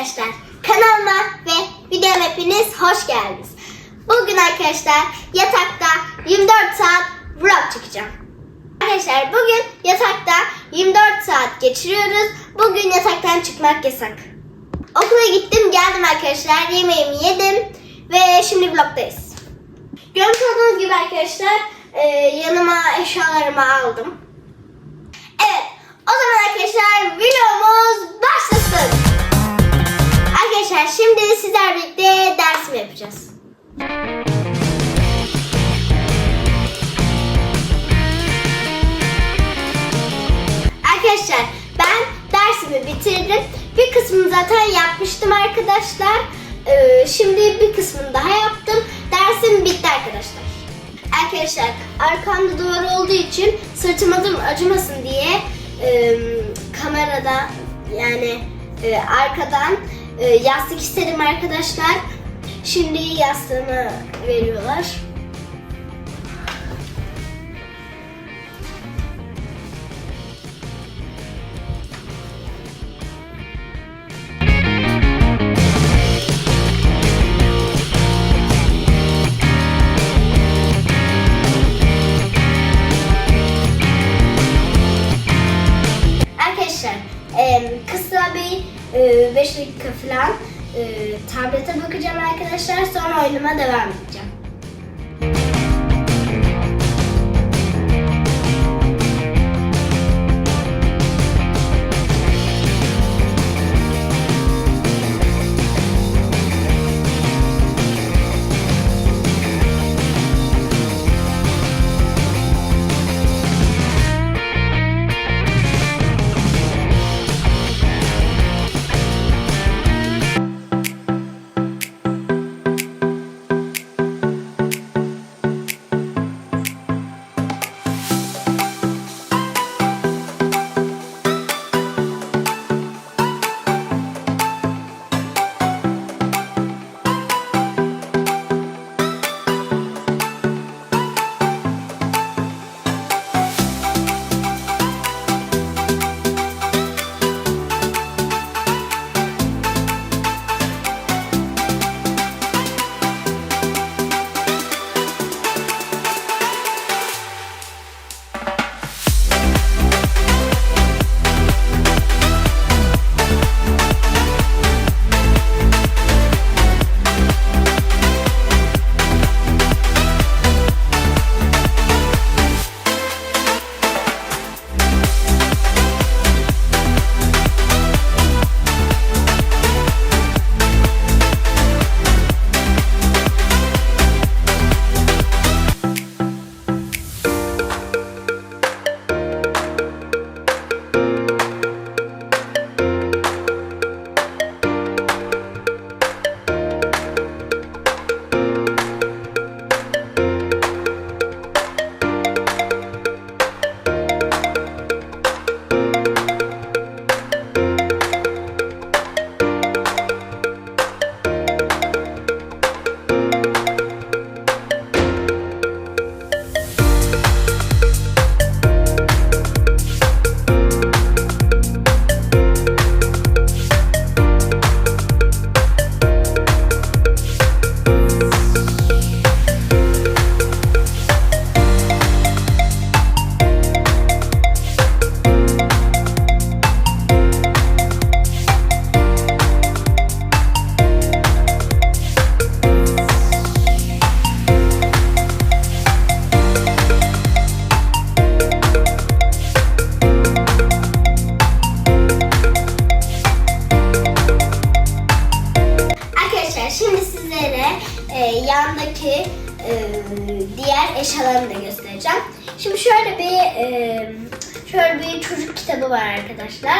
arkadaşlar. Kanalıma ve videoma hepiniz hoş geldiniz. Bugün arkadaşlar yatakta 24 saat vlog çekeceğim. Arkadaşlar bugün yatakta 24 saat geçiriyoruz. Bugün yataktan çıkmak yasak. Okula gittim geldim arkadaşlar. Yemeğimi yedim ve şimdi vlogdayız. Görmüş olduğunuz gibi arkadaşlar e, yanıma eşyalarımı aldım. Evet o zaman arkadaşlar videomuz. Arkadaşlar şimdi sizler birlikte dersimi yapacağız. Arkadaşlar ben dersimi bitirdim. Bir kısmını zaten yapmıştım arkadaşlar. Ee, şimdi bir kısmını daha yaptım. Dersim bitti arkadaşlar. Arkadaşlar arkamda duvar olduğu için sırtım adım acımasın diye e, kamerada yani e, arkadan yastık istedim arkadaşlar. Şimdi yastığımı veriyorlar. Dakika falan e, tablete bakacağım arkadaşlar. Sonra oyunuma devam edeceğim. Eşyalarımı da göstereceğim. Şimdi şöyle bir e, şöyle bir çocuk kitabı var arkadaşlar.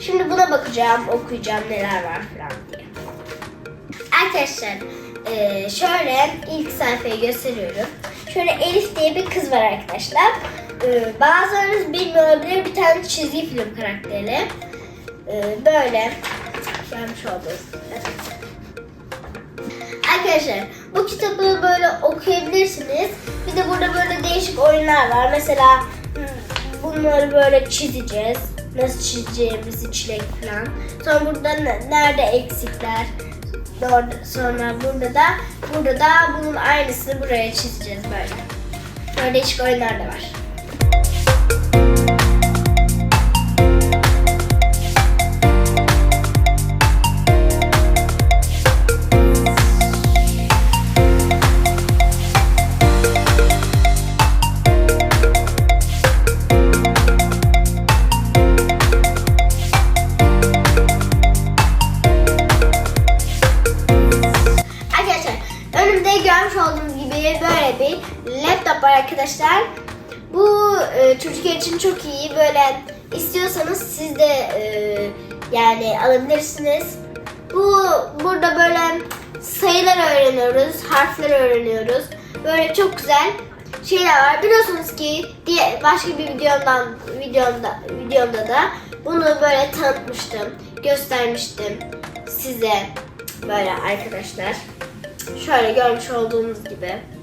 Şimdi buna bakacağım, okuyacağım neler var falan diye. Arkadaşlar e, şöyle ilk sayfayı gösteriyorum. Şöyle Elif diye bir kız var arkadaşlar. E, bazılarınız bilmiyor olabilir bir tane çizgi film karakteri. Böyle gelmiş olduğunuz gibi. Arkadaşlar bu kitabı böyle okuyabilirsiniz. Bir de burada böyle değişik oyunlar var. Mesela hmm, bunları böyle çizeceğiz. nasıl çizeceğimizi çilek falan. Sonra burada ne- nerede eksikler. Sonra burada da burada da bunun aynısını buraya çizeceğiz böyle. Böyle değişik oyunlar da var. Arkadaşlar. Bu e, çocuklar için çok iyi. Böyle istiyorsanız siz de e, yani alabilirsiniz. Bu burada böyle sayılar öğreniyoruz, harfler öğreniyoruz. Böyle çok güzel şeyler var. Biliyorsunuz ki diye başka bir videomdan videomda videomda da bunu böyle tanıtmıştım, göstermiştim size böyle arkadaşlar. Şöyle görmüş olduğunuz gibi.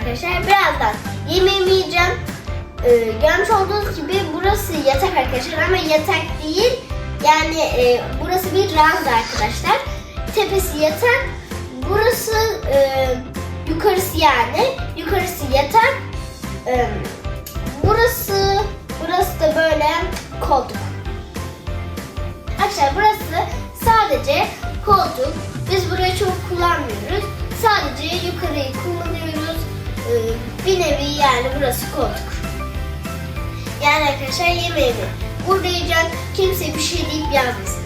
Arkadaşlar. Birazdan yemeğimi yiyeceğim. Ee, görmüş olduğunuz gibi burası yatak arkadaşlar ama yatak değil. Yani e, burası bir ranza arkadaşlar. Tepesi yatak. Burası e, yukarısı yani. Yukarısı yatak. E, burası burası da böyle koltuk. Arkadaşlar burası sadece koltuk. Biz burayı çok kullanmıyoruz. Sadece yukarıyı kullanıyoruz. Ee, bir nevi yani burası koltuk. Yani arkadaşlar yemeğimi burada yiyeceğim. Kimse bir şey deyip yazmasın.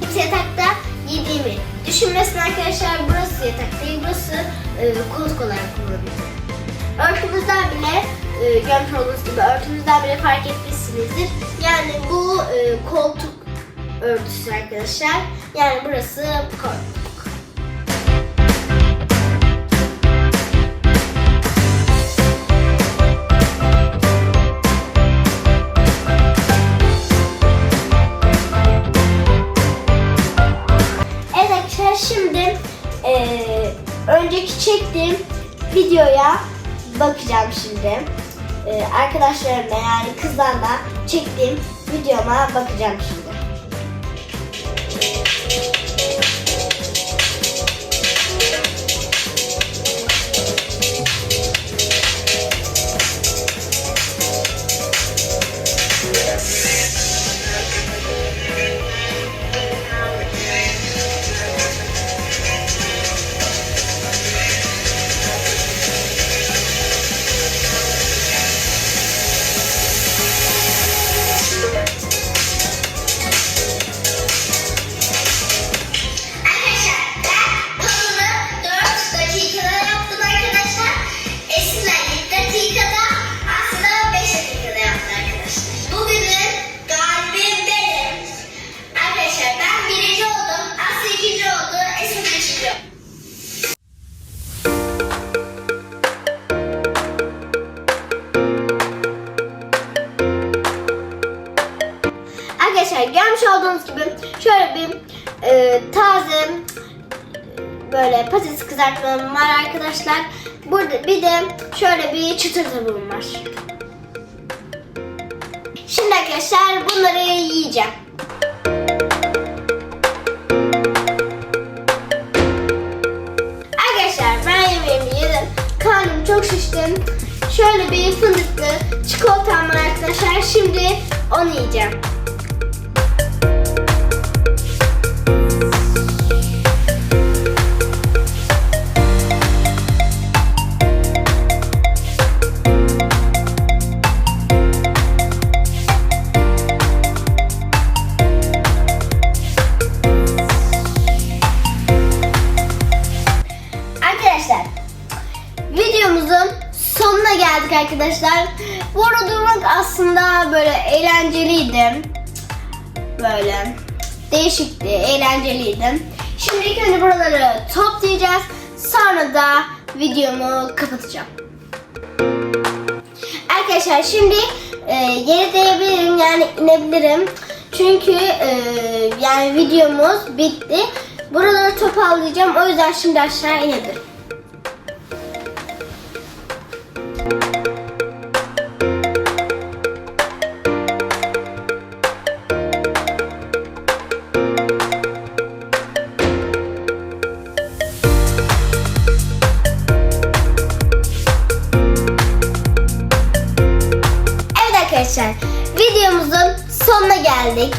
Kimse yatakta yediğimi düşünmesin arkadaşlar. Burası yatak değil, burası e, koltuk olarak kullanılıyor. Örtümüzden bile e, görmüş olduğunuz gibi örtümüzden bile fark etmişsinizdir. Yani bu e, koltuk örtüsü arkadaşlar. Yani burası koltuk. Videoya bakacağım şimdi. Ee, arkadaşlarımla yani kızlarla çektiğim videoma bakacağım şimdi. Görmüş olduğunuz gibi şöyle bir e, taze böyle patates kızartmam var arkadaşlar. Burada bir de şöyle bir çıtır tavuğum var. Şimdi arkadaşlar bunları yiyeceğim. Arkadaşlar ben yemeğimi yedim. Karnım çok şiştim. Şöyle bir fındıklı çikolatam var arkadaşlar. Şimdi onu yiyeceğim. Arkadaşlar. Burada durmak aslında böyle eğlenceliydi. Böyle değişikti, eğlenceliydi. Şimdi ilk önce buraları toplayacağız. Sonra da videomu kapatacağım. Arkadaşlar şimdi e, yere değebilirim yani inebilirim. Çünkü e, yani videomuz bitti. Buraları toparlayacağım. O yüzden şimdi aşağı inebilirim. Geldik.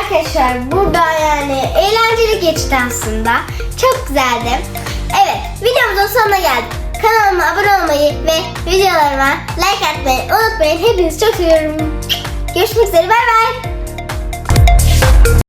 Arkadaşlar burada yani eğlenceli geçti aslında. Çok güzeldi. Evet videomuzun sonuna geldik. Kanalıma abone olmayı ve videolarıma like atmayı unutmayın. Hepinizi çok seviyorum. Görüşmek üzere bay bay.